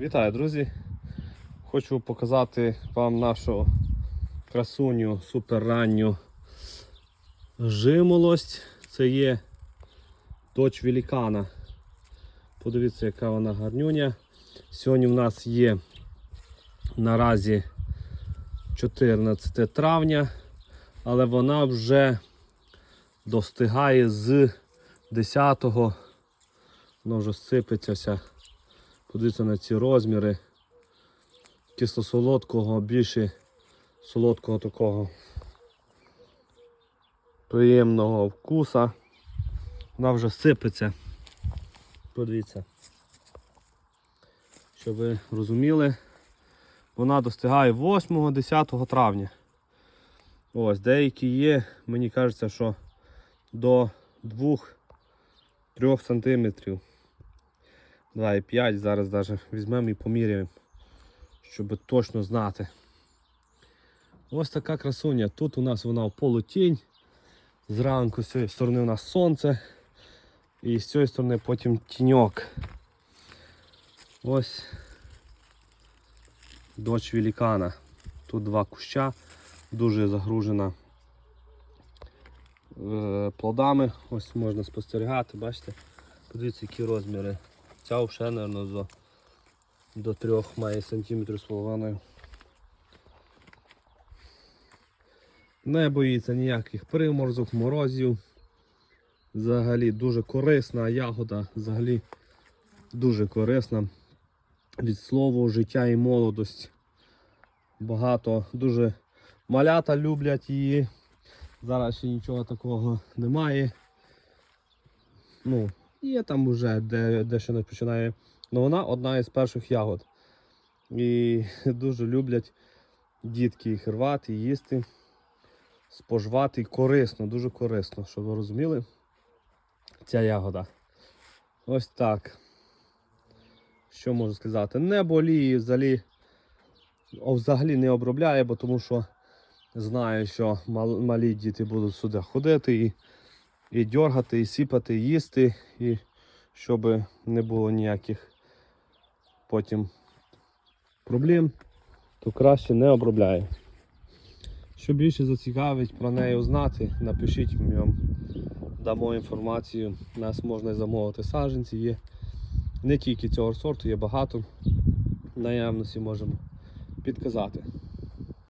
Вітаю, друзі! Хочу показати вам нашу красуню суперранню жимолость. Це є дочь великана. Подивіться, яка вона гарнюня. Сьогодні в нас є наразі 14 травня, але вона вже достигає з 10-го. Воно вже сипеться. Подивіться на ці розміри кисло-солодкого, більше солодкого такого приємного вкуса. Вона вже сипеться. Подивіться. Щоб ви розуміли, вона достигає 8-10 травня. Ось, деякі є, мені кажеться, що до 2-3 сантиметрів. 2,5 зараз навіть візьмемо і поміряємо, щоб точно знати. Ось така красуня. Тут у нас вона в полутінь. Зранку з цієї сторони у нас сонце. І з цієї сторони потім тіньок. Ось дочь великана. Тут два куща, дуже загружена е, плодами. Ось можна спостерігати, бачите? Подивіться, які розміри. Ця вже, мабуть, до, до 3 має сантиметрів з половиною. Не боїться ніяких приморозок, морозів. Взагалі дуже корисна ягода, взагалі дуже корисна. Від слова життя і молодость. Багато, дуже малята люблять її. Зараз ще нічого такого немає. Ну, Є там вже де, де ще не починає. Ну вона одна із перших ягод. І дуже люблять дітки їх рвати, їсти, споживати корисно, дуже корисно, щоб ви розуміли. Ця ягода. Ось так. Що можу сказати? Не боліє взагалі, взагалі не обробляє, бо тому що знаю, що мал- малі діти будуть сюди ходити і і дергати, і сіпати, і їсти, і щоб не було ніяких потім проблем, то краще не обробляю. Що більше зацікавить про неї узнати, напишіть ми вам дамо інформацію. Нас можна замовити саджанці, є не тільки цього сорту, є багато. Наявності можемо підказати.